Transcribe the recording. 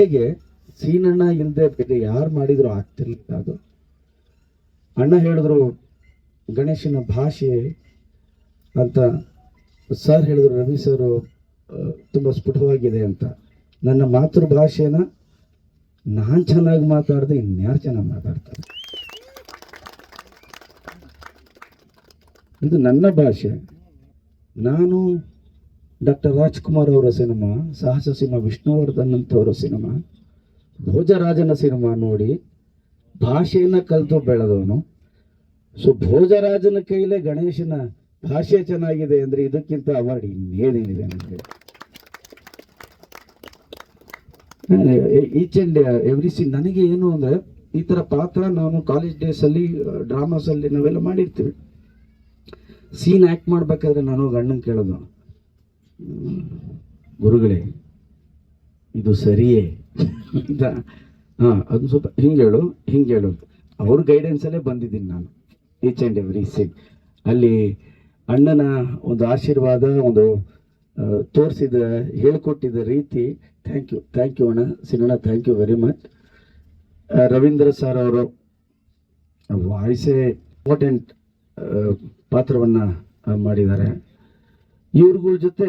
ಕಥೆಗೆ ಸೀನಣ್ಣ ಇಲ್ಲದೆ ಬೇರೆ ಯಾರು ಮಾಡಿದ್ರು ಆಗ್ತಿರ್ಲಿಲ್ಲ ಅದು. ಅಣ್ಣ ಹೇಳಿದ್ರು, ಗಣೇಶನ ಭಾಷೆ ಅಂತ ಸರ್ ಹೇಳಿದ್ರು, ರವಿ ಸರು ತುಂಬ ಸ್ಫುಟವಾಗಿದೆ ಅಂತ. ನನ್ನ ಮಾತೃಭಾಷೆನ ನಾನು ಚೆನ್ನಾಗಿ ಮಾತಾಡಿದೆ, ಇನ್ಯಾರು ಚೆನ್ನಾಗಿ ಮಾತಾಡ್ತಾರೆ? ಇದು ನನ್ನ ಭಾಷೆ. ನಾನು ಡಾಕ್ಟರ್ ರಾಜ್ಕುಮಾರ್ ಅವರ ಸಿನಿಮಾ, ಸಾಹಸ ಸಿಂಹ ವಿಷ್ಣುವರ್ಧನ್ ಅಂತವರ ಸಿನಿಮಾ, ಭೋಜರಾಜನ ಸಿನಿಮಾ ನೋಡಿ ಭಾಷೆಯನ್ನ ಕಲಿತು ಬೆಳೆದವನು. ಸೊ ಭೋಜರಾಜನ ಕೈಲೇ ಗಣೇಶನ ಭಾಷೆ ಚೆನ್ನಾಗಿದೆ ಅಂದರೆ ಇದಕ್ಕಿಂತ ಅವಾರ್ಡ್ ಇನ್ನೇನೇನಿದೆ ನನಗೆ ಈಚ್ ಅಂಡ್ ಎವ್ರಿ ಸಿ ನನಗೆ ಏನು ಅಂದರೆ ಈ ಥರ ಪಾತ್ರ ನಾನು ಕಾಲೇಜ್ ಡೇಸಲ್ಲಿ ಡ್ರಾಮಾಸಲ್ಲಿ ನಾವೆಲ್ಲ ಮಾಡಿರ್ತೀವಿ. ಸೀನ್ ಆ್ಯಕ್ಟ್ ಮಾಡಬೇಕಾದ್ರೆ ನಾನು ಗಂಡನ್ ಕೇಳೋದು. ಗುರುಗಳೇ, ಇದು ಸರಿಯೇ? ಅಂತ. ಹಾಂ, ಅದು ಸ್ವಲ್ಪ ಹಿಂಗೆ ಹೇಳು ಹಿಂಗೆ ಹೇಳು ಅವ್ರ ಗೈಡೆನ್ಸಲ್ಲೇ ಬಂದಿದ್ದೀನಿ ನಾನು ಈಚ್ ಆ್ಯಂಡ್ ಎವ್ರಿ ಸಿಂಗ್ ಅಲ್ಲಿ ಅಣ್ಣನ ಒಂದು ಆಶೀರ್ವಾದ, ಒಂದು ತೋರಿಸಿದ ಹೇಳಿಕೊಟ್ಟಿದ್ದ ರೀತಿ ಥ್ಯಾಂಕ್ ಯು ಥ್ಯಾಂಕ್ ಯು ಅಣ್ಣ ಸಿನಣ್ಣ thank you very much Ravindra sir ಅವರು ವಾಯ್ಸೇ ಇಂಪಾರ್ಟೆಂಟ್ ಪಾತ್ರವನ್ನು ಮಾಡಿದ್ದಾರೆ. ಇವ್ರಗಳ ಜೊತೆ